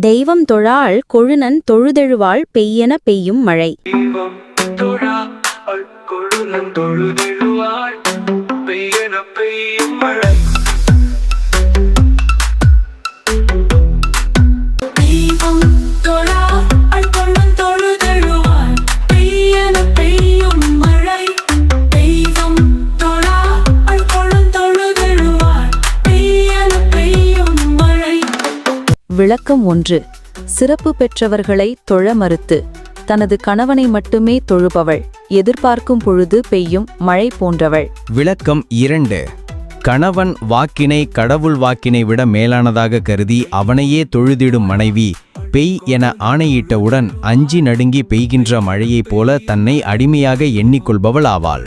தெய்வம் தொழாள் கொழுநன் தொழுதெழுவாள் பெய்யென பெய்யும் மழை. தொழுதெழுவாள் பெய்யன பெய்யும் மழை. விளக்கம் ஒன்று. சிறப்பு பெற்றவர்களை தொழ மறுத்து. தனது கணவனை மட்டுமே தொழுபவள். எதிர்பார்க்கும் பொழுது பெய்யும் மழை போன்றவள். விளக்கம் இரண்டு. கணவன் வாக்கினை கடவுள் வாக்கினை விட மேலானதாக கருதி அவனையே தொழுதிடும் மனைவி பெய் என ஆணையிட்டவுடன் அஞ்சி நடுங்கி பெய்கின்ற மழையைப் போல தன்னை அடிமையாக எண்ணிக்கொள்பவள் ஆவாள்.